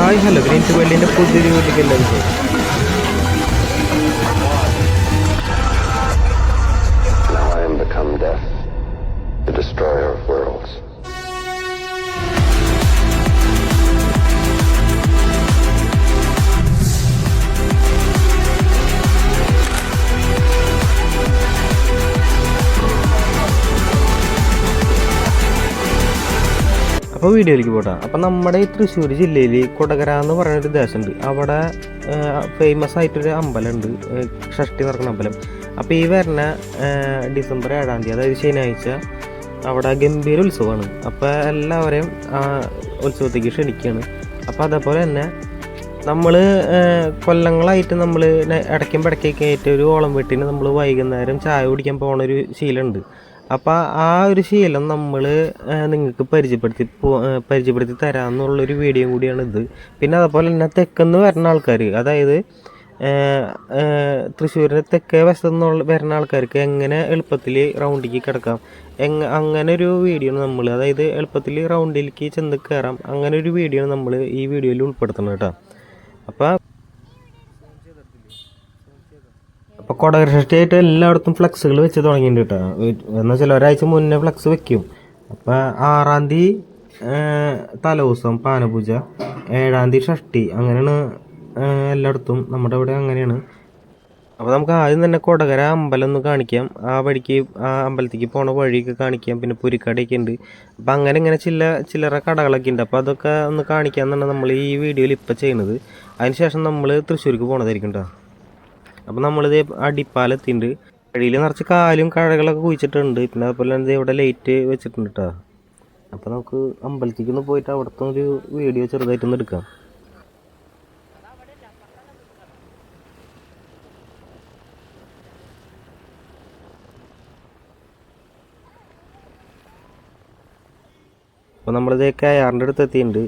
Hi hello green to വെള്ളിന്റെ പുതിയൊരു വീട്ടിലേക്ക് എല്ലാവർക്കും അപ്പോൾ വീഡിയോയിലേക്ക് പോട്ടാ. അപ്പോൾ നമ്മുടെ ഈ തൃശ്ശൂർ ജില്ലയിൽ കൊടകര എന്ന് പറയുന്ന ഒരു ദേശമുണ്ട്. അവിടെ ഫേമസ് ആയിട്ടൊരു അമ്പലമുണ്ട്. ഷഷ്ടി നടക്കുന്ന അമ്പലം. അപ്പോൾ ഈ വരുന്ന ഡിസംബർ ഏഴാം തീയതി അതായത് ശനിയാഴ്ച അവിടെ ഗംഭീര ഉത്സവമാണ്. അപ്പോൾ എല്ലാവരെയും ആ ഉത്സവത്തേക്ക് ക്ഷണിക്കുകയാണ് അപ്പോൾ അതേപോലെ തന്നെ നമ്മൾ കൊല്ലങ്ങളായിട്ട് നമ്മൾ ഇടയ്ക്കും പിടയ്ക്കൊക്കെ ആയിട്ട് ഒരു ഓളം വെട്ടിന് നമ്മൾ വൈകുന്നേരം ചായ കുടിക്കാൻ പോണ ഒരു ശീലമുണ്ട്. അപ്പോൾ ആ ഒരു ശീലം നമ്മൾ നിങ്ങൾക്ക് പരിചയപ്പെടുത്തി പരിചയപ്പെടുത്തി തരാമെന്നുള്ളൊരു വീഡിയോ കൂടിയാണ് ഇത് പിന്നെ അതുപോലെ തന്നെ തെക്കുന്ന് വരുന്ന ആൾക്കാർ അതായത് തൃശ്ശൂരിന്റെ തെക്കേ വശത്തുനിന്നുള്ള വരുന്ന ആൾക്കാർക്ക് എങ്ങനെ എളുപ്പത്തിൽ റൗണ്ടിലേക്ക് കിടക്കാം? എങ്ങ അങ്ങനെ ഒരു വീഡിയോ നമ്മൾ അതായത് എളുപ്പത്തിൽ റൗണ്ടിലേക്ക് ചെന്ന് കയറാം അങ്ങനെ ഒരു വീഡിയോ നമ്മൾ ഈ വീഡിയോയിൽ ഉൾപ്പെടുത്തണം കേട്ടോ. അപ്പോൾ കൊടകര ഷഷ്ടിയായിട്ട് എല്ലായിടത്തും ഫ്ലക്സുകൾ വെച്ച് തുടങ്ങിയിട്ടുണ്ട് കേട്ടോ. എന്ന് വെച്ചാൽ ഒരാഴ്ച മുന്നേ ഫ്ലക്സ് വെക്കും. അപ്പോൾ ആറാം തീയതി തലേദിവസം പാനപൂജ ഏഴാം തീയതി ഷഷ്ടി അങ്ങനെയാണ് എല്ലായിടത്തും നമ്മുടെ ഇവിടെ അങ്ങനെയാണ്. അപ്പോൾ നമുക്ക് ആദ്യം തന്നെ കൊടകര അമ്പലം ഒന്ന് കാണിക്കാം. ആ വഴിക്ക് ആ അമ്പലത്തേക്ക് പോണ വഴിയൊക്കെ കാണിക്കാം. പിന്നെ പുരിക്കടയൊക്കെ ഉണ്ട്. അപ്പോൾ അങ്ങനെ ഇങ്ങനെ ചില ചില്ലറ കടകളൊക്കെ ഉണ്ട്. അപ്പോൾ അതൊക്കെ ഒന്ന് കാണിക്കാമെന്നാണ് നമ്മൾ ഈ വീഡിയോയിൽ ഇപ്പോൾ ചെയ്യുന്നത്. അതിനുശേഷം നമ്മൾ തൃശ്ശൂർക്ക് പോണതായിരിക്കും കേട്ടോ അപ്പോൾ നമ്മളിത് അടിപ്പാലെത്തിണ്ട് വഴിയിൽ നിറച്ച് കാലും കഴകളൊക്കെ കുഴിച്ചിട്ടുണ്ട്. പിന്നെ അതുപോലെ തന്നെ ഇവിടെ ലൈറ്റ് വെച്ചിട്ടുണ്ട് കേട്ടോ അപ്പോൾ നമുക്ക് അമ്പലത്തിക്ക് ഒന്ന് പോയിട്ട് അവിടുത്തെ ഒരു വീഡിയോ ചെറുതായിട്ടൊന്ന് എടുക്കാം. അപ്പോൾ നമ്മളിത് കയാറിന്റെ അടുത്ത് എത്തിയിട്ടുണ്ട്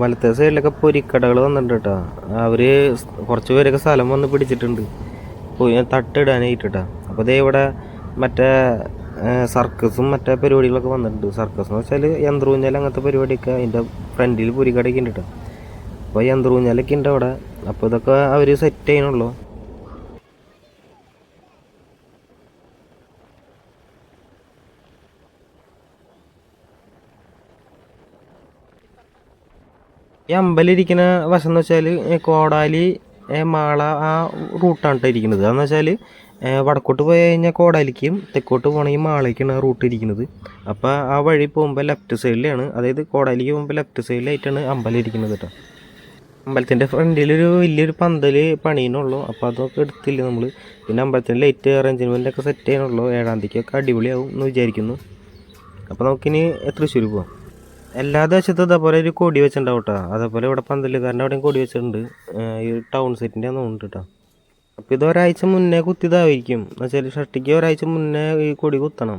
വലത്തെ സൈഡിലൊക്കെ പൊരിക്കടകൾ വന്നിട്ടുണ്ട് കേട്ടോ. അവർ കുറച്ച് പേരൊക്കെ സ്ഥലം വന്ന് പിടിച്ചിട്ടുണ്ട്. പോയി തട്ടിടാനായിട്ട് അപ്പോൾ ദേ ഇവിടെ മറ്റേ സർക്കസും മറ്റേ പരിപാടികളൊക്കെ വന്നിട്ടുണ്ട്. സർക്കസ് എന്ന് വെച്ചാൽ യന്ത്രൂഞ്ഞാൽ അങ്ങനത്തെ പരിപാടിയൊക്കെ അതിന്റെ ഫ്രണ്ടിൽ പൊരിക്കടയൊക്കെ ഉണ്ട് കേട്ടോ. അപ്പോൾ യന്ത്രൂഞ്ഞാലൊക്കെ ഉണ്ട് അവിടെ. അപ്പോൾ ഇതൊക്കെ അവർ സെറ്റ് ചെയ്യണുള്ളൂ ഈ അമ്പലിരിക്കുന്ന വശം എന്ന് വെച്ചാൽ കോടാലി മാള ആ റൂട്ടാണ് കേട്ടോ ഇരിക്കുന്നത് അതെന്ന് വെച്ചാൽ വടക്കോട്ട് പോയി കഴിഞ്ഞാൽ കോടാലിക്കും തെക്കോട്ട് പോകണമെങ്കിൽ മാളയ്ക്കാണ് ആ റൂട്ട് ഇരിക്കുന്നത് അപ്പോൾ ആ വഴി പോകുമ്പോൾ ലെഫ്റ്റ് സൈഡിലാണ് അതായത് കോടാലിക്ക് പോകുമ്പോൾ ലെഫ്റ്റ് സൈഡിലായിട്ടാണ് അമ്പലം ഇരിക്കുന്നത് കേട്ടോ അമ്പലത്തിന്റെ ഫ്രണ്ടിലൊരു വലിയൊരു പന്തൽ പണിയണുള്ളൂ അപ്പോൾ അതൊക്കെ എടുത്തില്ല നമ്മൾ പിന്നെ അമ്പലത്തിന്റെ ലൈറ്റ് അറേഞ്ച്മെന്റ് ഒക്കെ സെറ്റ് ചെയ്യണുള്ളൂ. ഏഴാം തീയതിക്കൊക്കെ അടിപൊളിയാവും എന്ന് വിചാരിക്കുന്നു. അപ്പോൾ നമുക്കിനി തൃശ്ശൂർ പോവാം. എല്ലാ ദേശത്തും ഇതേപോലെ ഒരു കൊടി വെച്ചിട്ടുണ്ടാവും കേട്ടോ അതേപോലെ ഇവിടെ പന്തലുകാരന്റെ അവിടെയും കൊടി വെച്ചിട്ടുണ്ട്. ഈ ടൗൺ സെറ്റിന്റെ തോന്നുന്നുണ്ട് കേട്ടോ അപ്പോൾ ഇത് ഒരാഴ്ച മുന്നേ കുത്തിയതായിരിക്കും. എന്നുവെച്ചാൽ ഷട്ടിക്ക് ഒരാഴ്ച മുന്നേ ഈ കൊടി കുത്തണം.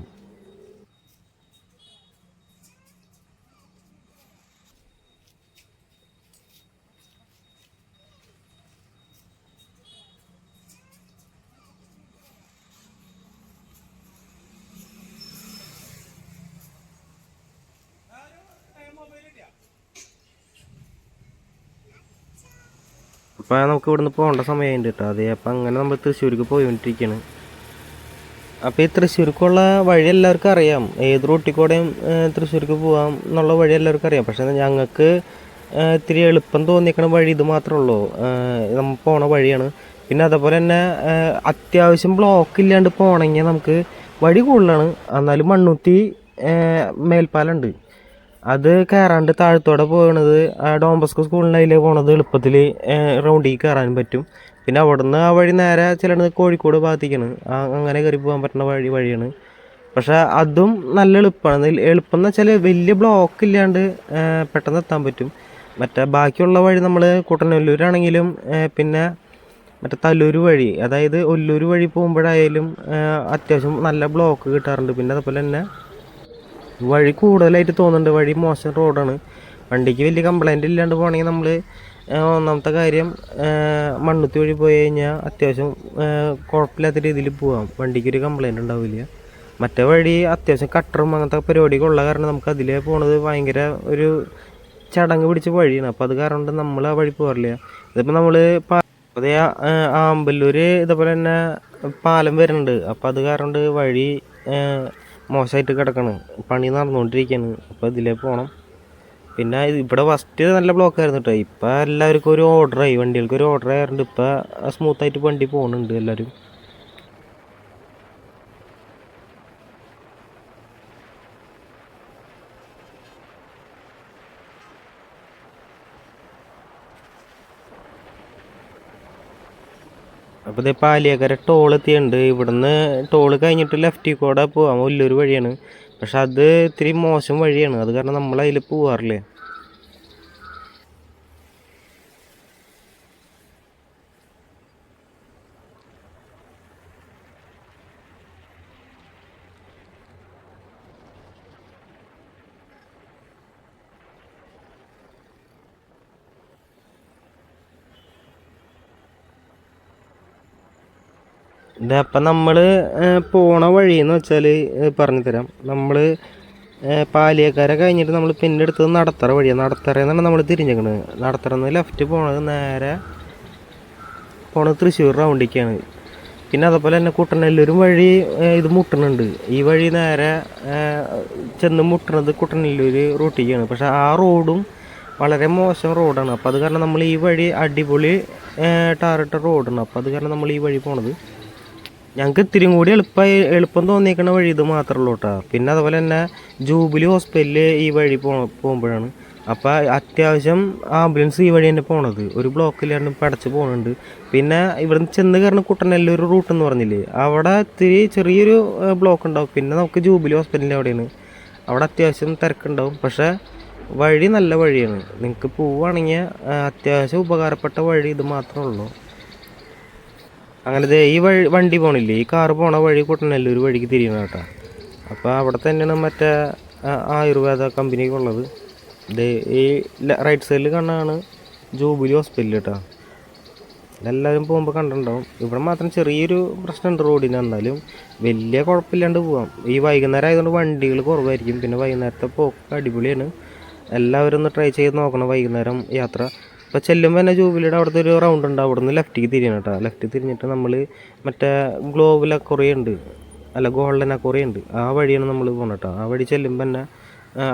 അപ്പോൾ നമുക്ക് ഇവിടുന്ന് പോകേണ്ട സമയമുണ്ട് കേട്ടോ അതെ അപ്പോൾ അങ്ങനെ നമ്മൾ തൃശ്ശൂർക്ക് പോയിക്കൊണ്ടിരിക്കുകയാണ് അപ്പോൾ ഈ തൃശ്ശൂർക്കുള്ള വഴി എല്ലാവർക്കും അറിയാം. ഏത് റൂട്ടിൽ കൂടെയും ഏഹ്, തൃശ്ശൂർക്ക് പോകാം എന്നുള്ള വഴി എല്ലാവർക്കും അറിയാം. പക്ഷേ ഞങ്ങൾക്ക് ഇത്തിരി എളുപ്പം തോന്നിക്കണ വഴി ഇത് മാത്രമേ ഉള്ളൂ. നമ്മൾ പോണ വഴിയാണ്. പിന്നെ അതേപോലെ തന്നെ അത്യാവശ്യം ബ്ലോക്ക് ഇല്ലാണ്ട് പോകണമെങ്കിൽ നമുക്ക് വഴി കൂടുതലാണ്. എന്നാലും മണ്ണുത്തി മേൽപ്പാലമുണ്ട് അത് കയറാണ്ട് താഴത്തോടെ പോകണത് ഡോംബസ്കോ സ്കൂളിന്റെ അതിൽ പോണത് എളുപ്പത്തിൽ റൗണ്ടിൽ കയറാനും പറ്റും. പിന്നെ അവിടുന്ന് ആ വഴി നേരെ ചെല്ലണത് കോഴിക്കോട് ഭാഗത്തേക്കാണ്. അങ്ങനെ കയറി പോകാൻ പറ്റുന്ന വഴി വഴിയാണ്. പക്ഷേ അതും നല്ല എളുപ്പമാണ്. എളുപ്പം എന്ന് വെച്ചാൽ വലിയ ബ്ലോക്ക് ഇല്ലാണ്ട് പെട്ടെന്ന് എത്താൻ പറ്റും. മറ്റേ ബാക്കിയുള്ള വഴി നമ്മൾ കുട്ടനല്ലൂരാണെങ്കിലും പിന്നെ മറ്റേ തല്ലൂർ വഴി അതായത് ഒല്ലൂർ വഴി പോകുമ്പോഴായാലും അത്യാവശ്യം നല്ല ബ്ലോക്ക് കിട്ടാറുണ്ട്. പിന്നെ അതുപോലെ തന്നെ വഴി കൂടുതലായിട്ട് തോന്നുന്നുണ്ട്. വഴി മോശം റോഡാണ്. വണ്ടിക്ക് വലിയ കംപ്ലൈന്റ് ഇല്ലാണ്ട് പോകണമെങ്കിൽ നമ്മൾ ഒന്നാമത്തെ കാര്യം മണ്ണുത്തി വഴി പോയി കഴിഞ്ഞാൽ അത്യാവശ്യം കുഴപ്പമില്ലാത്ത രീതിയിൽ പോവാം. വണ്ടിക്ക് ഒരു കംപ്ലൈന്റ് ഉണ്ടാവില്ല. മറ്റേ വഴി അത്യാവശ്യം കട്ടറും അങ്ങനത്തെ പരിപാടിയൊക്കെ ഉള്ള കാരണം നമുക്ക് അതിലേ പോണത് ഭയങ്കര ഒരു ചടങ്ങ് പിടിച്ച വഴിയാണ്. അപ്പോൾ അത് കാരണം കൊണ്ട് നമ്മൾ ആ വഴി പോകാറില്ല ഇതിപ്പോൾ നമ്മൾ അതേ ആമ്പല്ലൂർ ഇതേപോലെ തന്നെ പാലം വരുന്നുണ്ട്. അപ്പോൾ അത് കാരണം കൊണ്ട് വഴി മോശമായിട്ട് കിടക്കണ്. പണി നടന്നുകൊണ്ടിരിക്കുകയാണ് അപ്പോൾ ഇതിലേ പോകണം പിന്നെ ഇവിടെ ഫസ്റ്റ് നല്ല ബ്ലോക്ക് ആയിരുന്നു കേട്ടോ ഇപ്പം എല്ലാവർക്കും ഒരു ഓർഡറായി വണ്ടികൾക്ക് ഒരു ഓർഡർ ആയതുകൊണ്ട് ഇപ്പം സ്മൂത്തായിട്ട് വണ്ടി പോകുന്നുണ്ട് എല്ലാവരും അപ്പോൾ ഇത് പാലിയക്കര ടോൾ എത്തിയുണ്ട് ഇവിടുന്ന് ടോൾ കഴിഞ്ഞിട്ട് ലെഫ്റ്റിൽ കൂടെ പോവാം. വലിയൊരു വഴിയാണ്. പക്ഷെ അത് ഇത്തിരി മോശം വഴിയാണ്. അത് കാരണം നമ്മൾ അതിൽ പോവാറില്ലേ? അപ്പം നമ്മൾ പോണ വഴി എന്ന് വെച്ചാൽ പറഞ്ഞു തരാം നമ്മൾ പാലിയക്കാരെ കഴിഞ്ഞിട്ട് നമ്മൾ പിന്നെ എടുത്തത് നടത്തറ വഴിയാണ് നടത്തറ എന്നാണ് നമ്മൾ തിരിഞ്ഞേക്കണത്. നടത്തറ നിന്ന് ലെഫ്റ്റ് പോണത് നേരെ പോണത് തൃശ്ശൂർ റൗണ്ടിക്കാണ്. പിന്നെ അതുപോലെ തന്നെ കുട്ടനെല്ലൂരും വഴി ഇത് മുട്ടണുണ്ട്. ഈ വഴി നേരെ ചെന്ന് മുട്ടണത് കുട്ടനെല്ലൂർ റൂട്ടിലേക്കാണ് പക്ഷെ ആ റോഡും വളരെ മോശം റോഡാണ്. അപ്പോൾ അത് കാരണം നമ്മൾ ഈ വഴി അടിപൊളി ടാറിട്ട റോഡാണ്. അപ്പോൾ അത് കാരണം നമ്മൾ ഈ വഴി പോണത്. ഞങ്ങൾക്ക് ഇത്തിരി കൂടി എളുപ്പമായി എളുപ്പം തോന്നിയേക്കണ വഴി ഇത് മാത്രമേ കേട്ടോ പിന്നെ അതുപോലെ തന്നെ ജൂബിലി ഹോസ്പിറ്റലിൽ ഈ വഴി പോ പോകുമ്പോഴാണ്. അപ്പോൾ അത്യാവശ്യം ആംബുലൻസ് ഈ വഴി തന്നെ പോണത്. ഒരു ബ്ലോക്ക് ഇല്ലാണ്ട് പടച്ച് പോകുന്നുണ്ട് പിന്നെ ഇവിടുന്ന് ചെന്ന് കയറുന്ന കുട്ടനെല്ലൊരു റൂട്ട് എന്ന് പറഞ്ഞില്ലേ? അവിടെ ഇത്തിരി ചെറിയൊരു ബ്ലോക്ക് ഉണ്ടാവും പിന്നെ നമുക്ക് ജൂബിലി ഹോസ്പിറ്റലിന്റെ അവിടെയാണ്. അവിടെ അത്യാവശ്യം തിരക്കുണ്ടാവും. പക്ഷേ വഴി നല്ല വഴിയാണ്. നിങ്ങൾക്ക് പോവുകയാണെങ്കിൽ അത്യാവശ്യം ഉപകാരപ്പെട്ട വഴി ഇത് മാത്രമേ ഉള്ളൂ. അങ്ങനെ ദേ ഈ വഴി വണ്ടി പോണില്ലേ? ഈ കാറ് പോണ വഴി കുട്ടനെല്ലൂർ വഴിക്ക് തിരിയണം കേട്ടോ. അപ്പോൾ അവിടെ തന്നെയാണ് മറ്റേ ആയുർവേദ കമ്പനിക്ക് ഉള്ളത്. ദേ ഈ റൈറ്റ് സൈഡിൽ കണ്ണാണ് ജൂബിലി ഹോസ്പിറ്റൽ കേട്ടോ. എല്ലാവരും പോകുമ്പോൾ കണ്ടിട്ടുണ്ടാവും. ഇവിടെ മാത്രം ചെറിയൊരു പ്രശ്നമുണ്ട് റോഡിന്. എന്നാലും വലിയ കുഴപ്പമില്ലാണ്ട് പോവാം. ഈ വൈകുന്നേരം ആയതുകൊണ്ട് വണ്ടികൾ കുറവായിരിക്കും. പിന്നെ വൈകുന്നേരത്തെ പോക്ക് അടിപൊളിയാണ്. എല്ലാവരും ഒന്ന് ട്രൈ ചെയ്ത് നോക്കണം വൈകുന്നേരം യാത്ര. ഇപ്പോൾ ചെല്ലുമ്പോൾ തന്നെ ജൂബിലിയുടെ അവിടുത്തെ ഒരു റൗണ്ട് ഉണ്ട്. അവിടെ നിന്ന് ലെഫ്റ്റിക്ക് തിരിയണം കേട്ടോ. ലെഫ്റ്റ് തിരിഞ്ഞിട്ട് നമ്മൾ മറ്റേ ഗ്ലോബൽ കുറേ ഉണ്ട്. അല്ല ഗോൾഡൻ കുറേ ഉണ്ട്. ആ വഴിയാണ് നമ്മൾ പോകണം കേട്ടോ. ആ വഴി ചെല്ലുമ്പോൾ തന്നെ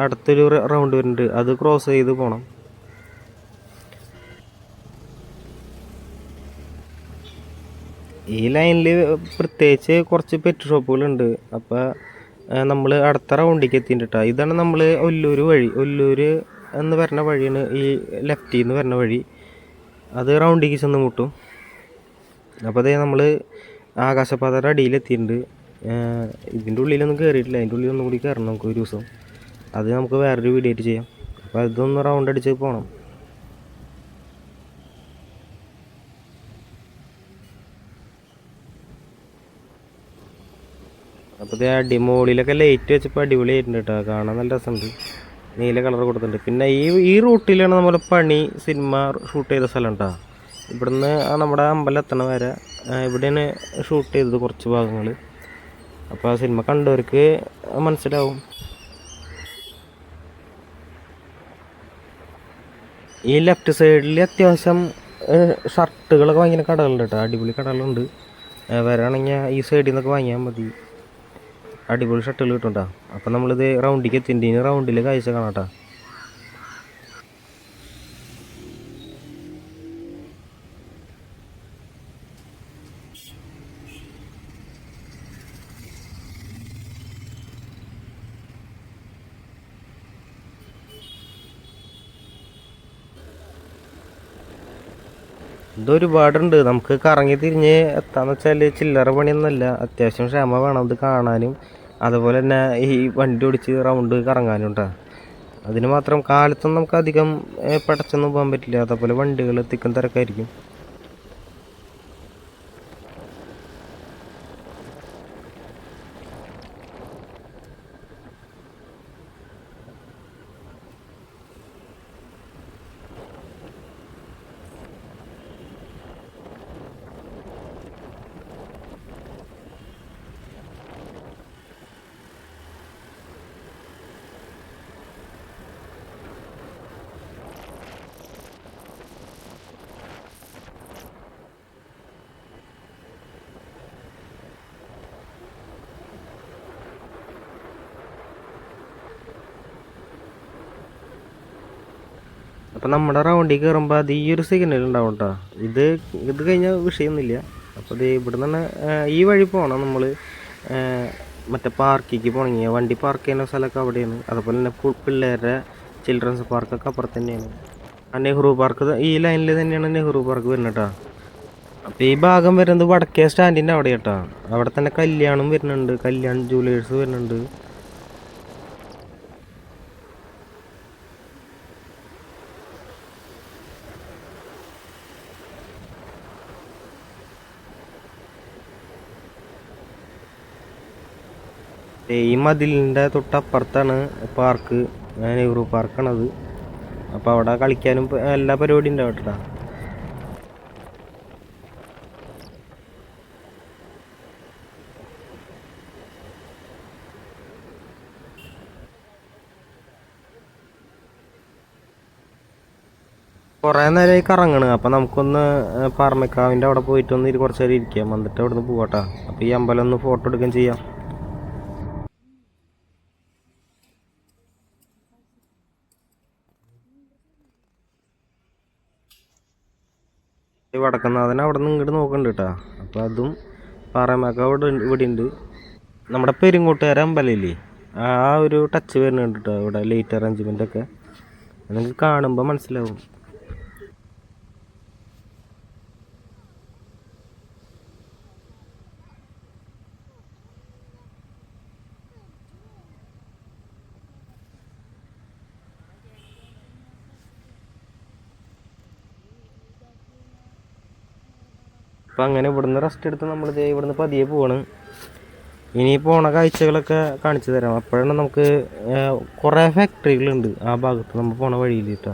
അടുത്തൊരു റൗണ്ട് വരുന്നുണ്ട്. അത് ക്രോസ് ചെയ്ത് പോകണം ഈ ലൈനിൽ പ്രത്യേകിച്ച് കുറച്ച് പെറ്റ് ഷോപ്പുകളുണ്ട് അപ്പോൾ നമ്മൾ അടുത്ത റൗണ്ടിലേക്ക് എത്തിയിട്ടാ ഇതാണ് നമ്മൾ ഒല്ലൂർ വഴി. ഒല്ലൂർ എന്ന് വരുന്ന വഴിയാണ് ഈ ലെഫ്റ്റിൽ നിന്ന് വരുന്ന വഴി. അത് റൗണ്ടിലേക്ക് ചെന്ന് മുട്ടും. അപ്പോൾ അതേ നമ്മൾ ആകാശപാതയുടെ അടിയിലെത്തിയിട്ടുണ്ട് ഇതിന്റെ ഉള്ളിലൊന്നും കയറിയിട്ടില്ല അതിന്റെ ഉള്ളിൽ ഒന്നും കൂടി കയറണം നമുക്ക് ഒരു ദിവസം. അത് നമുക്ക് വേറൊരു വീഡിയോ ആയിട്ട് ചെയ്യാം. അപ്പോൾ ഇതൊന്ന് റൗണ്ട് അടിച്ച് പോകണം അപ്പോൾ ഇത് അടി മുകളിലൊക്കെ ലൈറ്റ് വെച്ചപ്പോൾ അടിപൊളിയായിട്ടുണ്ട് കേട്ടോ കാണാൻ നല്ല രസമുണ്ട്. നീല കളർ കൊടുത്തിട്ടുണ്ട്. പിന്നെ ഈ ഈ റൂട്ടിലാണ് നമ്മൾ പണി സിനിമ ഷൂട്ട് ചെയ്ത സ്ഥലം കേട്ടോ ഇവിടുന്ന് ആ നമ്മുടെ അമ്പലം എത്തണ വരെ ഇവിടെയാണ് ഷൂട്ട് ചെയ്തത് കുറച്ച് ഭാഗങ്ങൾ അപ്പോൾ ആ സിനിമ കണ്ടവർക്ക് മനസ്സിലാവും. ഈ ലെഫ്റ്റ് സൈഡിൽ അത്യാവശ്യം ഷർട്ടുകളൊക്കെ വാങ്ങിക്കുന്ന കടകളുണ്ട് കേട്ടോ അടിപൊളി കടകളുണ്ട്. വരാണെങ്കിൽ ഈ സൈഡിൽ നിന്നൊക്കെ വാങ്ങിയാൽ മതി. അടിപൊളി ഷട്ടിൽ കിട്ടും കേട്ടോ അപ്പം നമ്മളിത് റൗണ്ടിലേക്ക് എത്തിന്റെ ഇനി റൗണ്ടിൽ കാഴ്ച കാണാം ഇതൊരുപാടുണ്ട്. നമുക്ക് കറങ്ങി തിരിഞ്ഞ് എത്താന്ന് വെച്ചാൽ ചില്ലറ പണിയൊന്നുമല്ല. അത്യാവശ്യം ക്ഷമ വേണം. ഇത് കാണാനും അതുപോലെ തന്നെ ഈ വണ്ടി ഓടിച്ച് റൗണ്ട് കറങ്ങാനും ഉണ്ടാ അതിന് മാത്രം കാലത്തൊന്നും നമുക്ക് അധികം പടച്ചൊന്നും പോകാൻ പറ്റില്ല. അതേപോലെ വണ്ടികൾ തിക്കും തിരക്കായിരിക്കും. അപ്പം നമ്മുടെ റൗണ്ടിൽ കയറുമ്പോൾ അത് ഈ ഒരു സിഗ്നൽ ഉണ്ടാവും കേട്ടോ ഇത് ഇത് കഴിഞ്ഞാൽ വിഷയമൊന്നുമില്ല. അപ്പോൾ ഇത് ഇവിടെ നിന്ന് ഈ വഴി പോകണം നമ്മൾ മറ്റേ പാർക്കിലേക്ക് പോകണമെങ്കിൽ വണ്ടി പാർക്ക് ചെയ്യുന്ന സ്ഥലമൊക്കെ അവിടെയാണ്. അതുപോലെ തന്നെ പിള്ളേരുടെ ചിൽഡ്രൻസ് പാർക്കൊക്കെ അപ്പുറത്ത് തന്നെയാണ്. ആ നെഹ്റു പാർക്ക് ഈ ലൈനിൽ തന്നെയാണ് നെഹ്റു പാർക്ക് വരുന്നത് കേട്ടോ അപ്പോൾ ഈ ഭാഗം വരുന്നത് വടക്കേ സ്റ്റാൻഡിന്റെ അവിടെ കേട്ടോ അവിടെ തന്നെ കല്യാണം വരുന്നുണ്ട്. കല്യാൺ ജൂവലേഴ്സ് വരുന്നുണ്ട്. ഈ മതിലിന്റെ തൊട്ടപ്പുറത്താണ് പാർക്ക് നെഹ്റു പാർക്കാണത് അപ്പോൾ അവിടെ കളിക്കാനും എല്ലാ പരിപാടിയും ഉണ്ടാവും കേട്ടോ. കുറേ നേരമായി കറങ്ങണ്. അപ്പം നമുക്കൊന്ന് പാറമേക്കാവിന്റെ അവിടെ പോയിട്ട് ഒന്ന് ഇരി- കുറച്ച് നേരം ഇരിക്കാം. വന്നിട്ട് അവിടെ നിന്ന് പോകട്ടെ അപ്പോൾ ഈ അമ്പലം ഒന്ന് ഫോട്ടോ എടുക്കുകയും ചെയ്യാം. ഈ വടക്കനാഥൻ അവിടെ നിന്ന് ഇങ്ങോട്ട് നോക്കുന്നുണ്ട് കേട്ടോ അപ്പോൾ അതും പാറമേക്ക അവിടെ ഇവിടെ ഉണ്ട് നമ്മുടെ പെരുങ്ങോട്ടുകാര അമ്പലമില്ലേ ആ ഒരു ടച്ച് വരുന്നുണ്ട് കേട്ടോ ഇവിടെ ലൈറ്റ് അറേഞ്ച്മെന്റ് ഒക്കെ. നിങ്ങൾക്ക് കാണുമ്പോൾ മനസ്സിലാവും. അപ്പം അങ്ങനെ ഇവിടുന്ന് റെസ്റ്റ് എടുത്ത് നമ്മൾ ദേ ഇവിടുന്ന് പതിയെ പോവാണ്. ഇനി പോണ കാഴ്ചകളൊക്കെ കാണിച്ചു തരാം. അപ്പോഴാണ് നമുക്ക് കുറേ ഫാക്ടറികളുണ്ട് ആ ഭാഗത്ത്. നമ്മൾ പോണ വഴിയിൽ കേട്ടോ.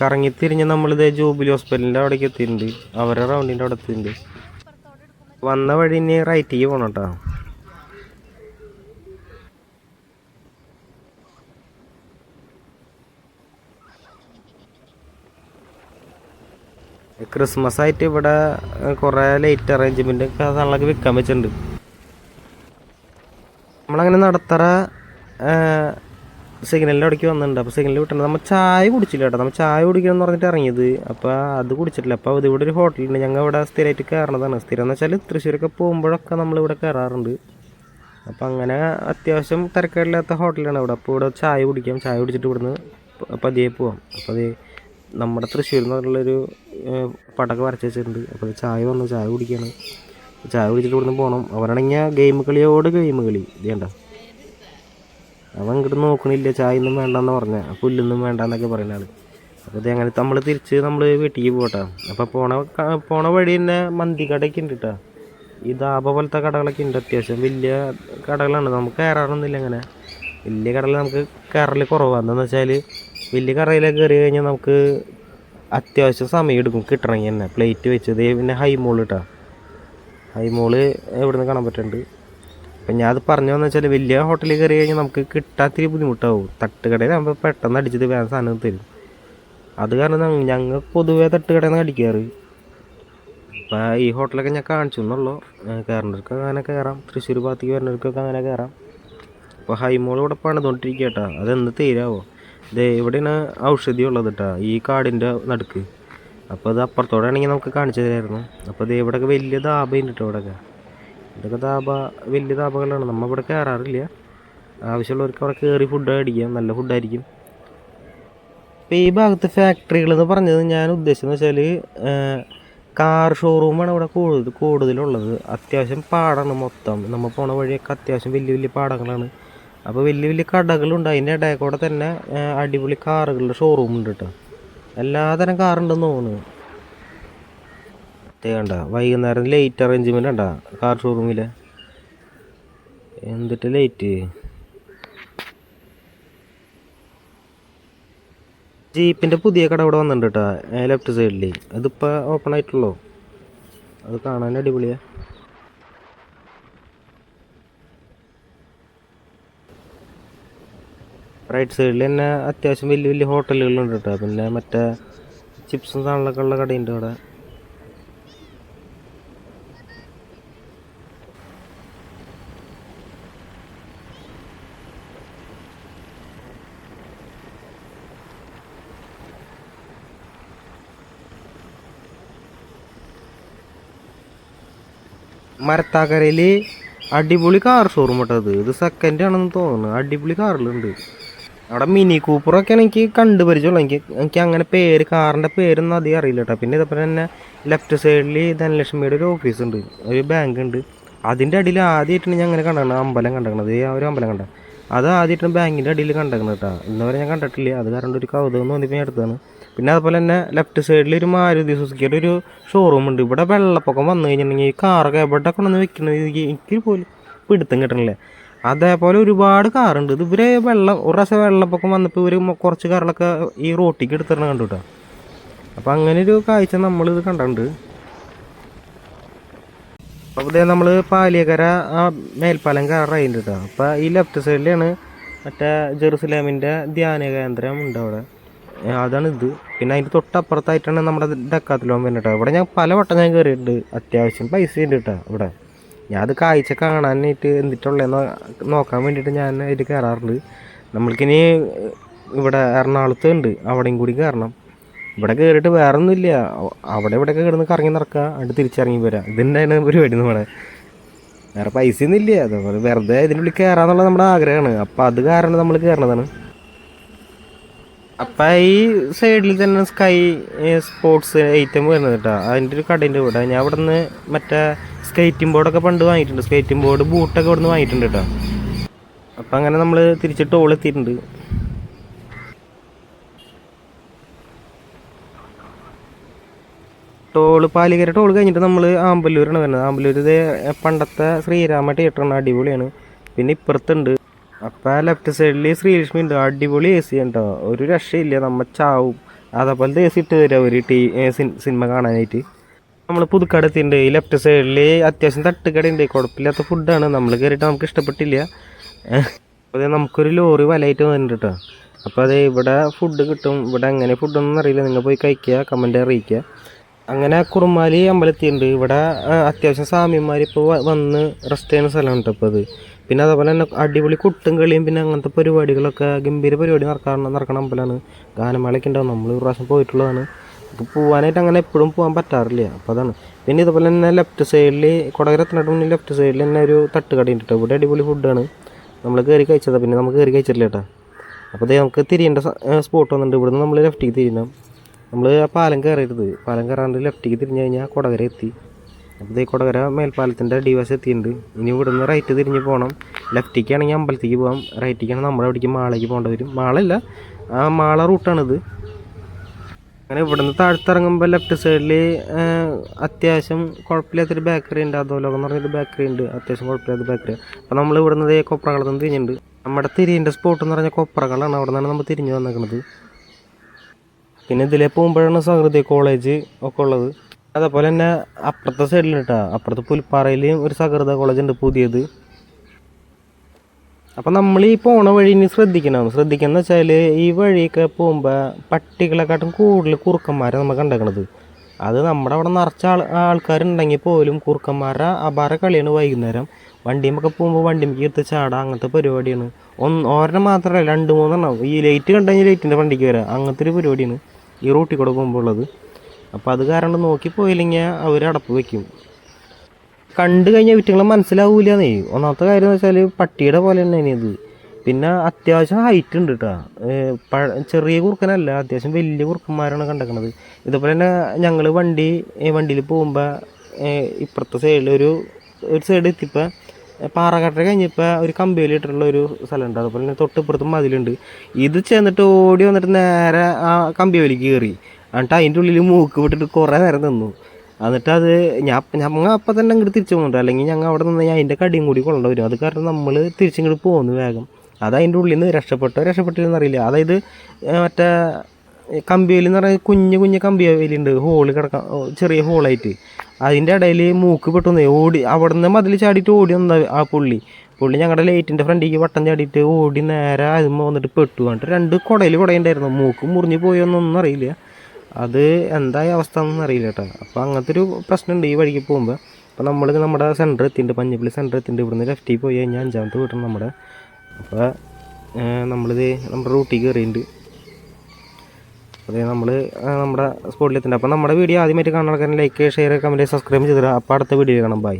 കറങ്ങി തിരിഞ്ഞ് നമ്മളിത് ജൂബിലി ഹോസ്പിറ്റലിന്റെ അവിടേക്ക് എത്തിയിട്ടുണ്ട്. അവരെ റൗണ്ടിന്റെ അവിടെ എത്തിയിട്ടുണ്ട്. വന്ന വഴി ഇനി റൈറ്റിക്ക് പോകണം കേട്ടോ ക്രിസ്മസ് ആയിട്ട് ഇവിടെ കുറേ ലൈറ്റ് അറേഞ്ച്മെന്റ് സാധനങ്ങളൊക്കെ വിൽക്കാൻ വെച്ചിട്ടുണ്ട്. നമ്മളങ്ങനെ നടത്തറ സിഗ്നലിന്റെ അവിടേക്ക് വന്നിട്ടുണ്ട്. അപ്പോൾ സിഗ്നൽ വിട്ടുണ്ട്. നമ്മൾ ചായ കുടിച്ചില്ല കേട്ടോ. നമ്മൾ ചായ കുടിക്കണം എന്ന് പറഞ്ഞിട്ട് ഇറങ്ങിയത്. അപ്പോൾ അത് കുടിച്ചിട്ടില്ല. അപ്പോൾ അത് ഇവിടെ ഒരു ഹോട്ടലുണ്ട്. ഞങ്ങൾ ഇവിടെ സ്ഥിരമായിട്ട് കയറണതാണ് സ്ഥിരം എന്ന് വെച്ചാൽ തൃശ്ശൂരൊക്കെ പോകുമ്പോഴൊക്കെ നമ്മൾ ഇവിടെ കയറാറുണ്ട് അപ്പോൾ അങ്ങനെ അത്യാവശ്യം തിരക്കേടില്ലാത്ത ഹോട്ടലാണ് ഇവിടെ. അപ്പോൾ ഇവിടെ ചായ കുടിക്കാം. ചായ കുടിച്ചിട്ട് ഇവിടുന്ന് പതിയെ പോവാം. അപ്പോൾ അത് നമ്മുടെ തൃശ്ശൂർ എന്ന് പറഞ്ഞുള്ളൊരു പടക്ക് വരച്ച് വെച്ചിട്ടുണ്ട്. അപ്പോൾ ചായ വന്നു. ചായ കുടിക്കുകയാണ് ചായ കുടിച്ചിട്ട് ഇവിടുന്ന് പോകണം അവരാണെങ്കിൽ ഗെയിം കളിയോട് ഗെയിം കളി. ഇതേണ്ട അവൻ ഇങ്ങോട്ട് നോക്കണില്ല ചായ ഒന്നും വേണ്ടെന്ന് പറഞ്ഞ. പുല്ലൊന്നും വേണ്ടെന്നൊക്കെ പറയുന്ന ആൾ. അപ്പോൾ ഇത് അങ്ങനെ നമ്മൾ തിരിച്ച് നമ്മൾ വീട്ടിലേക്ക് പോകട്ടെ. അപ്പോൾ പോണ പോണ വഴി തന്നെ മന്തി കടയൊക്കെ ഉണ്ട് കേട്ടോ ഈ ധാബ പോലത്തെ കടകളൊക്കെ ഉണ്ട് അത്യാവശ്യം. വലിയ കടകളാണ്. നമുക്ക് കയറാറൊന്നുമില്ല അങ്ങനെ. വലിയ കടയിൽ നമുക്ക് കയറൽ കുറവാണ് എന്താണെന്ന് വെച്ചാൽ വലിയ കടയിലൊക്കെ കയറി കഴിഞ്ഞാൽ നമുക്ക് അത്യാവശ്യം സമയം എടുക്കും കിട്ടണമെങ്കിൽ തന്നെ. പ്ലേറ്റ് വെച്ചത് പിന്നെ ഹൈ മോൾ കേട്ടോ ഹൈ നിന്ന് കാണാൻ പറ്റുന്നുണ്ട്? അപ്പം ഞാൻ അത് പറഞ്ഞു വന്നു വെച്ചാൽ വലിയ ഹോട്ടലിൽ കയറി കഴിഞ്ഞാൽ നമുക്ക് കിട്ടാത്തിരി ബുദ്ധിമുട്ടാവും. തട്ടുകടയിലാകുമ്പോൾ പെട്ടെന്ന് അടിച്ചിട്ട് വേറെ സാധനം തരും. അത് കാരണം ഞങ്ങൾ പൊതുവേ തട്ടുകടയിൽ നിന്ന് അടിക്കാറ്. ഇപ്പം ഈ ഹോട്ടലൊക്കെ ഞാൻ കാണിച്ചു എന്നുള്ളൂ. കയറേണ്ടവർക്ക് അങ്ങനെ കയറാം തൃശ്ശൂർ ഭാഗത്തേക്ക് വരുന്നവർക്കൊക്കെ അങ്ങനെ കയറാം അപ്പോൾ ഹൈമോൾ ഇവിടെ പണിതുകൊണ്ടിരിക്കുക കേട്ടോ അതെന്ന് തീരാവോ? ഇത് ഇവിടെയാണ് ഔഷധി ഉള്ളത് കേട്ടോ ഈ കാടിന്റെ നടുക്ക്. അപ്പോൾ അത് അപ്പുറത്തോടെ ആണെങ്കിൽ നമുക്ക് കാണിച്ചു തരായിരുന്നു. അപ്പോൾ ഇത് ഇവിടെയൊക്കെ വലിയ ദാബയുണ്ട് കേട്ടോ ഇവിടെയൊക്കെ ഇതൊക്കെ ധാബ വലിയ ധാബകളാണ് നമ്മൾ ഇവിടെ കയറാറില്ല ആവശ്യമുള്ളവർക്ക് അവിടെ കയറി ഫുഡ് അടിക്കാം. നല്ല ഫുഡായിരിക്കും ഇപ്പോൾ ഈ ഭാഗത്ത് ഫാക്ടറികൾ എന്ന് പറഞ്ഞത് ഞാൻ ഉദ്ദേശിച്ചത് വെച്ചാൽ കാർ ഷോറൂമാണ് ഇവിടെ കൂടുതൽ കൂടുതലുള്ളത്. അത്യാവശ്യം പാടാണ് മൊത്തം. നമ്മൾ പോണ വഴിയൊക്കെ അത്യാവശ്യം വലിയ വലിയ പാടങ്ങളാണ്. അപ്പോൾ വലിയ വലിയ കടകളുണ്ട്. അതിന്റെ ഇടയിൽ കൂടെ തന്നെ അടിപൊളി കാറുകളുടെ ഷോറൂം ഉണ്ട് കേട്ടോ എല്ലാതരം കാറുണ്ടെന്ന് തോന്നുന്നു. ദേ കണ്ട. വൈകുന്നേരം ലൈറ്റ് അറേഞ്ച്മെന്റ് ഉണ്ടാ കാർ ഷോറൂമിൽ എന്തിട്ട് ലൈറ്റ് ജീപ്പിന്റെ പുതിയ കട ഇവിടെ വന്നിട്ടുണ്ട് കേട്ടോ ലെഫ്റ്റ് സൈഡിൽ അതിപ്പോൾ ഓപ്പൺ ആയിട്ടുള്ളൂ. അത് കാണാൻ അടിപൊളിയാ. റൈറ്റ് സൈഡിൽ തന്നെ അത്യാവശ്യം വലിയ വലിയ ഹോട്ടലുകളുണ്ട് കേട്ടോ പിന്നെ മറ്റേ ചിപ്സും സാധനങ്ങളൊക്കെ ഉള്ള കടയുണ്ട് അവിടെ. മരത്താക്കരയിൽ അടിപൊളി കാർ ഷോറൂം കേട്ടോ ഇത് സെക്കൻഡ് ആണെന്ന് തോന്നുന്നു. അടിപൊളി കാറിലുണ്ട് അവിടെ മിനി കൂപ്പറൊക്കെയാണ് എനിക്ക് കണ്ടു എനിക്ക് എനിക്ക് അങ്ങനെ പേര് കാറിന്റെ പേരൊന്നും അധികം അറിയില്ല കേട്ടോ പിന്നെ ഇതേപോലെ തന്നെ ലെഫ്റ്റ് സൈഡിൽ ധനലക്ഷ്മിയുടെ ഒരു ഓഫീസ് ഉണ്ട്. ഒരു ബാങ്ക് ഉണ്ട്. അതിന്റെ അടിയിൽ ആദ്യമായിട്ടാണ് ഞാൻ അങ്ങനെ കണ്ടത്. അമ്പലം കണ്ടത്. ആ ഒരു അമ്പലം കണ്ട അത് ആദ്യമായിട്ട് ബാങ്കിന്റെ അടിയിൽ കണ്ടേക്കണം കേട്ടോ. ഇന്നുവരെ ഞാൻ കണ്ടിട്ടില്ല. അത് കാരണം ഒരു കൗതുകം തോന്നിപ്പോൾ ഞാൻ എടുത്തതാണ്. പിന്നെ അതുപോലെ തന്നെ ലെഫ്റ്റ് സൈഡിൽ ഒരു മാരുതി സുസുക്കിയുടെ ഒരു ഷോറൂം ഉണ്ട്. ഇവിടെ വെള്ളപ്പൊക്കം വന്നു കഴിഞ്ഞിട്ടുണ്ടെങ്കിൽ കാറൊക്കെ എവിടെ കൊണ്ടുവന്ന് എനിക്ക് എനിക്ക് പോലും പിടുത്തം കിട്ടണില്ലേ. അതേപോലെ ഒരുപാട് കാറുണ്ട് ഇത് ഇവരെ വെള്ളം ഒരു പ്രാവശ്യം വെള്ളപ്പൊക്കം വന്നപ്പോൾ ഇവർ കുറച്ച് കാറുകളൊക്കെ ഈ റോട്ടിക്ക് എടുത്തിടണം കണ്ടു കേട്ടോ. അപ്പോൾ അങ്ങനെ ഒരു കാഴ്ച നമ്മളിത് കണ്ടിട്ടുണ്ട്. അപ്പോൾ ഇതേ നമ്മൾ പാലിയക്കര ആ മേൽപ്പാലം കയറായിട്ടുണ്ട് കേട്ടോ അപ്പോൾ ഈ ലെഫ്റ്റ് സൈഡിലാണ് മറ്റേ ജെറുസലേമിന്റെ ധ്യാന കേന്ദ്രം ഉണ്ട് അവിടെ. അതാണ് ഇത്. പിന്നെ അതിന്റെ തൊട്ടപ്പുറത്തായിട്ടാണ് നമ്മുടെ ഡക്കാത്തിലോൻ വരുന്നത് ഇവിടെ ഞാൻ പല വട്ടം ഞാൻ കയറിയിട്ടുണ്ട് അത്യാവശ്യം പൈസ ഉണ്ട് കേട്ടോ ഇവിടെ. ഞാൻ അത് കാഴ്ച കാണാനായിട്ട് എന്തിട്ടുള്ളതെന്ന് നോക്കാൻ വേണ്ടിയിട്ട് ഞാൻ അതിൽ കയറാറുണ്ട്. നമ്മൾക്കിനി ഇവിടെ എറണാകുളത്ത് ഉണ്ട് അവിടെയും കൂടി കയറണം. ഇവിടെ കയറിയിട്ട് വേറെ ഒന്നുമില്ല അവിടെ ഇവിടെയൊക്കെ കിടന്ന് കറങ്ങി നടക്കുക എന്നിട്ട് തിരിച്ചിറങ്ങി വരാം. ഇതെന്താണ് പരിപാടി നമ്മുടെ വേറെ പൈസ ഒന്നും ഇല്ല. അതുപോലെ വെറുതെ ഇതിനുള്ളിൽ കയറാന്നുള്ള നമ്മുടെ ആഗ്രഹമാണ്. അപ്പം അത് കാരണം നമ്മൾ കയറണതാണ് അപ്പം ഈ സൈഡിൽ തന്നെ സ്കൈ സ്പോർട്സ് ഐറ്റം വരുന്നത് കേട്ടോ അതിന്റെ ഒരു കടേന്റെ കൂടെ. ഞാൻ ഇവിടെ നിന്ന് മറ്റേ സ്കേറ്റിംഗ് ബോർഡൊക്കെ പണ്ട് വാങ്ങിയിട്ടുണ്ട്. സ്കേറ്റിംഗ് ബോർഡ് ബൂട്ടൊക്കെ ഇവിടെ നിന്ന് വാങ്ങിയിട്ടുണ്ട് കേട്ടോ അപ്പം അങ്ങനെ നമ്മൾ തിരിച്ച് ടോൾ എത്തിയിട്ടുണ്ട്. ടോൾ പാലിക്കര ടോൾ കഴിഞ്ഞിട്ട് നമ്മൾ ആമ്പല്ലൂരാണ് വരുന്നത്. ആമ്പല്ലൂർ ഇത് പണ്ടത്തെ ശ്രീരാമ തിയേറ്ററാണ് അടിപൊളിയാണ്. പിന്നെ ഇപ്പുറത്തുണ്ട്. അപ്പം ആ ലെഫ്റ്റ് സൈഡിൽ ശ്രീലക്ഷ്മി ഉണ്ട്. അടിപൊളി എ സി ഉണ്ടോ ഒരു രക്ഷയില്ല. നമ്മൾ ചാവും. അതേപോലത്തെ എ സി ഇട്ട് തരാം ഒരു ടി സിനിമ കാണാനായിട്ട്. നമ്മൾ പുതുക്കടത്തിന്റെ ഈ ലെഫ്റ്റ് സൈഡിൽ അത്യാവശ്യം തട്ടുകടയുണ്ട് കുഴപ്പമില്ലാത്ത ഫുഡാണ് നമ്മൾ കയറിയിട്ട് നമുക്ക് ഇഷ്ടപ്പെട്ടില്ല. അതെ നമുക്കൊരു ലോറി വലയിട്ട് വന്നിട്ടുണ്ട് കേട്ടോ അപ്പോൾ അതെ ഇവിടെ ഫുഡ് കിട്ടും. ഇവിടെ എങ്ങനെ ഫുഡൊന്നും അറിയില്ല. നിങ്ങൾ പോയി കഴിക്കുക കമന്റ് അറിയിക്കുക അങ്ങനെ കുറുമാലി അമ്പലത്തിയുണ്ട്. ഇവിടെ അത്യാവശ്യം സ്വാമിമാർ ഇപ്പോൾ വന്ന് റെസ്റ്റ് ചെയ്യുന്ന സ്ഥലമാണ് കേട്ടോ ഇപ്പോൾ അത്. പിന്നെ അതേപോലെ തന്നെ അടിപൊളി കുട്ടും കളിയും പിന്നെ അങ്ങനത്തെ പരിപാടികളൊക്കെ ഗംഭീര പരിപാടി നടക്കാറുണ്ട് നടക്കണ അമ്പലമാണ്. ഗാനമേളയൊക്കെ ഉണ്ടാവും. നമ്മൾ ഒരു പ്രാവശ്യം പോയിട്ടുള്ളതാണ്. നമുക്ക് പോകാനായിട്ട് അങ്ങനെ എപ്പോഴും പോകാൻ പറ്റാറില്ല. അപ്പോൾ അതാണ്. പിന്നെ ഇതുപോലെ തന്നെ ലെഫ്റ്റ് സൈഡിൽ കൊടകരത്തിനോട്ട് മുന്നിൽ ലെഫ്റ്റ് സൈഡിൽ തന്നെ ഒരു തട്ടുകടയുണ്ട് കേട്ടോ ഇവിടെ അടിപൊളി ഫുഡാണ് നമ്മൾ കയറി കഴിച്ചതാണ് പിന്നെ നമുക്ക് കയറി കഴിച്ചിട്ടില്ല കേട്ടോ അപ്പോൾ ദേ നമുക്ക് തിരിയേണ്ട സ്പോട്ട് വന്നിട്ടുണ്ട്. ഇവിടുന്ന് നമ്മൾ ലെഫ്റ്റിൽ തിരിയണം നമ്മൾ ആ പാലം കയറരുത് പാലം കയറാണ്ട് ലെഫ്റ്റിക്ക് തിരിഞ്ഞു കഴിഞ്ഞാൽ കൊടകര എത്തി. അപ്പോൾ ദേ കൊടകര മേൽപ്പാലത്തിന്റെ അടിവശം എത്തിയിട്ടുണ്ട്. ഇനി ഇവിടുന്ന് റൈറ്റ് തിരിഞ്ഞ് പോകണം ലെഫ്റ്റിക്ക് ആണെങ്കിൽ അമ്പലത്തേക്ക് പോകാം റൈറ്റിക്കാണെങ്കിൽ നമ്മുടെ അവിടേക്ക് മാളേക്ക് പോകേണ്ടി വരും. മാളല്ല ആ മാള റൂട്ടാണിത് അങ്ങനെ ഇവിടുന്ന് താഴ്ത്തിറങ്ങുമ്പോൾ ലെഫ്റ്റ് സൈഡിൽ അത്യാവശ്യം കുഴപ്പമില്ലാത്തൊരു ബേക്കറി ഉണ്ട്. അതോലോകം എന്ന് പറഞ്ഞൊരു ബേക്കറി ഉണ്ട്. അത്യാവശ്യം കുഴപ്പമില്ലാത്ത ബേക്കറി അപ്പോൾ നമ്മൾ ഇവിടുന്ന് ദേ കൊപ്രകളത്ത് നിന്ന് തിരിഞ്ഞിട്ടുണ്ട്. നമ്മുടെ തിരിയേണ്ട സ്പോട്ട് എന്ന് പറഞ്ഞാൽ കൊപ്രകളാണ് അവിടെ നിന്നാണ് നമ്മൾ തിരിഞ്ഞു വന്നേക്കുന്നത് പിന്നെ ഇതിലെ പോകുമ്പോഴാണ് സഹൃദയ കോളേജ് ഒക്കെ ഉള്ളത്. അതേപോലെ തന്നെ അപ്പുറത്തെ സൈഡിൽ കേട്ടോ അപ്പുറത്തെ പുൽപ്പാറയിൽ ഒരു സഹൃദ കോളേജ് ഉണ്ട് പുതിയത്. അപ്പം നമ്മൾ ഈ പോണ വഴി ഇനി ശ്രദ്ധിക്കണം. ശ്രദ്ധിക്കണം വെച്ചാൽ ഈ വഴിയൊക്കെ പോകുമ്പോൾ പട്ടികളെക്കാട്ടും കൂടുതൽ കുറുക്കന്മാരെ നമ്മൾ കണ്ടേക്കണത്. അത് നമ്മുടെ അവിടെ നിറച്ച ആൾ ആൾക്കാരുണ്ടെങ്കിൽ പോലും കുറുക്കന്മാരുടെ അപാര കളിയാണ് വൈകുന്നേരം. വണ്ടിയുമൊക്കെ പോകുമ്പോൾ വണ്ടിമൊക്കെ എടുത്ത് ചാടാം അങ്ങനത്തെ പരിപാടിയാണ്. ഒന്ന് ഒരെണ്ണം മാത്രമല്ല രണ്ട് മൂന്നെണ്ണം. ഈ ലൈറ്റ് കണ്ടു കഴിഞ്ഞാൽ ലൈറ്റിന്റെ വണ്ടിക്ക് വരാം. അങ്ങനത്തെ ഒരു പരിപാടിയാണ്. ഈ റൂട്ടിൽ കൂടെ പോകുമ്പോഴുള്ളത് അപ്പോൾ അത് കാരണം നോക്കി പോയില്ലെങ്കിൽ അവർ അടപ്പ് വയ്ക്കും കണ്ടു കഴിഞ്ഞാൽ വിറ്റുങ്ങളെ മനസ്സിലാവൂലെന്നേ. ഒന്നാമത്തെ കാര്യം എന്ന് വെച്ചാൽ പട്ടിയുടെ പോലെ തന്നെ ഇത്. പിന്നെ അത്യാവശ്യം ഹൈറ്റ് ഉണ്ട് കേട്ടോ ചെറിയ കുറുക്കനല്ല അത്യാവശ്യം വലിയ കുറുക്കന്മാരാണ് കണ്ടേക്കണത്. ഇതുപോലെ തന്നെ ഞങ്ങൾ വണ്ടി വണ്ടിയിൽ പോകുമ്പോൾ ഇപ്പുറത്തെ സൈഡിൽ ഒരു ഒരു സൈഡ് എത്തിയപ്പോൾ പാറക്കാട്ടര കഴിഞ്ഞപ്പോൾ ഒരു കമ്പിയിൽ ഇട്ടിട്ടുള്ള ഒരു സ്ഥലമുണ്ട്. അതുപോലെ തന്നെ തൊട്ടിപ്പുറത്തും മതിലുണ്ട്. ഇത് ചെന്നിട്ട് ഓടി വന്നിട്ട് നേരെ ആ കമ്പിവേലിക്ക് കയറി. എന്നിട്ട് അതിന്റെ ഉള്ളിൽ മൂക്ക് വിട്ടിട്ട് കുറേ നേരം നിന്നു. എന്നിട്ട് അത് ഞാൻ ഞങ്ങൾ അപ്പം തന്നെ ഇങ്ങോട്ട് തിരിച്ചു പോകുന്നുണ്ട് അല്ലെങ്കിൽ ഞങ്ങൾ അവിടെ നിന്ന് അതിന്റെ കടിയും കൂടി കൊള്ളേണ്ടി വരും. അത് കാരണം നമ്മൾ തിരിച്ചിങ്ങോട്ട് പോകുന്നു വേഗം. അത് അതിന്റെ ഉള്ളിൽ നിന്ന് രക്ഷപ്പെട്ടോ രക്ഷപ്പെട്ടില്ലെന്നറിയില്ല അതായത് മറ്റേ കമ്പിവേലി എന്ന് പറഞ്ഞാൽ കുഞ്ഞു കുഞ്ഞു കമ്പിവേലി ഉണ്ട് ഹോൾ കിടക്കാൻ ചെറിയ ഹോളായിട്ട്. അതിന്റെ ഇടയിൽ മൂക്ക് പെട്ടെന്ന് ഓടി അവിടെ നിന്ന് മതിൽ ചാടിയിട്ട് ഓടി വന്ന ആ പുള്ളി. പുള്ളി ഞങ്ങളുടെ ലൈറ്റിന്റെ ഫ്രണ്ടിലേക്ക് വട്ടം ചാടിയിട്ട് ഓടി നേരെ അതുമ്മ വന്നിട്ട് പെട്ടു. കണ്ടിട്ട് രണ്ട് കുടയിൽ കുടയുണ്ടായിരുന്നു. മൂക്ക് മുറിഞ്ഞു പോയോന്നൊന്നും അറിയില്ല. അത് എന്തായ അവസ്ഥ എന്നൊന്നും അറിയില്ല കേട്ടോ. അപ്പോൾ അങ്ങനത്തെ ഒരു പ്രശ്നമുണ്ട് ഈ വഴിക്ക് പോകുമ്പോൾ അപ്പോൾ നമ്മൾ നമ്മുടെ സെന്റർ എത്തിയിട്ടുണ്ട് പഞ്ഞപ്പള്ളി സെന്റർ എത്തിയിട്ടുണ്ട് ഇവിടുന്ന് ലെഫ്റ്റിൽ പോയി കഴിഞ്ഞാൽ അഞ്ചാമത്തെ വീട്ടാണ് നമ്മുടെ. അപ്പോൾ നമ്മളിത് നമ്മുടെ റൂട്ടിൽ കയറിയിട്ടുണ്ട് അതെ നമ്മൾ നമ്മുടെ സ്പോട്ടിലെത്തിണ്ട് അപ്പം അപ്പോൾ നമ്മുടെ വീഡിയോ ആദ്യമായിട്ട് കാണുന്ന ആൾക്കാരെ ലൈക്ക് ഷെയർ കമന്റ് സബ്സ്ക്രൈബ് ചെയ്തിടാം അപ്പോൾ അടുത്ത വീഡിയോ കാണാം. ബൈ